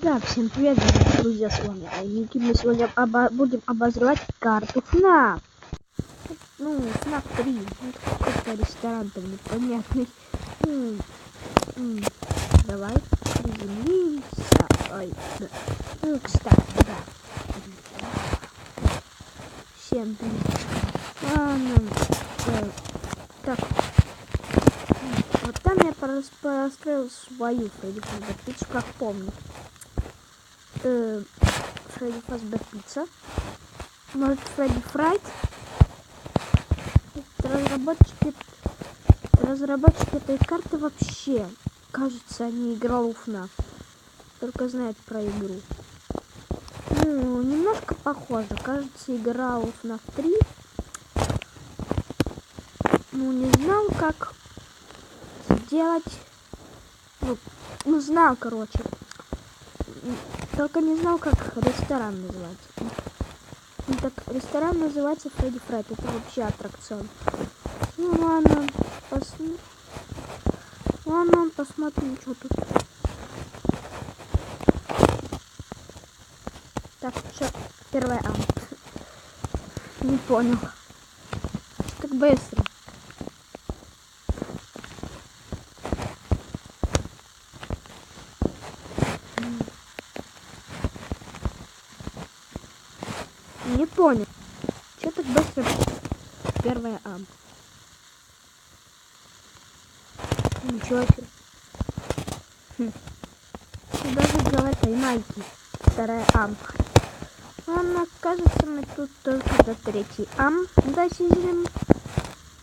Да, всем привет, друзья, с вами Айники. Мы сегодня обо будем обозревать карту FNAF. Ну, FNAF 3. Ну, какой-то ресторан там непонятный. М -м Давай приземлимся. Ой, да. Ну, кстати, да. Всем привет. Ладно. Э, так. Вот там я построил свою Фредди как помню. Э, Фредди Фазбер Пицца. Может, Фредди Фрайт. Разработчики, разработчики этой карты вообще, кажется, не играл FNAF. Только знает про игру. Ну, немножко похоже. Кажется, в FNAF 3. Ну, не знал, как сделать. Ну, ну знал, короче. Только не знал, как ресторан называется. Ну, так, ресторан называется Фредди Фрайт. Это вообще аттракцион. Ну ладно, посмотрим. Ладно, посмотрим, что тут. Так, что? Первая А. Не понял. Так быстро. Не понял. Че так быстро? Первая А. Ничего себе. Хм. Даже говорят, поймайте. Вторая ам. Ладно, кажется, мы тут только до третьей ам досидим.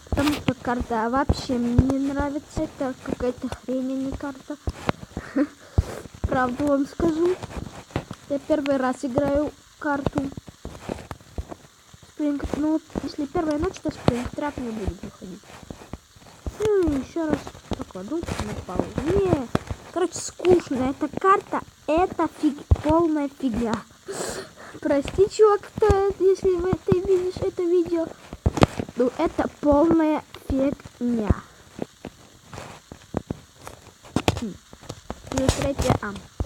Потому что карта вообще мне не нравится. Это какая-то хрень, а не карта. Правду вам скажу. Я первый раз играю карту спринг. Ну вот если первая ночь, то спринг трап не будет выходить. Ну и еще раз покладу на паузу. Не, короче, скучно. Эта карта, это фиг, полная фигня. Прости, чувак, кто, если вы, это видишь это видео. Ну, это полная фигня. Хм. ну Третья а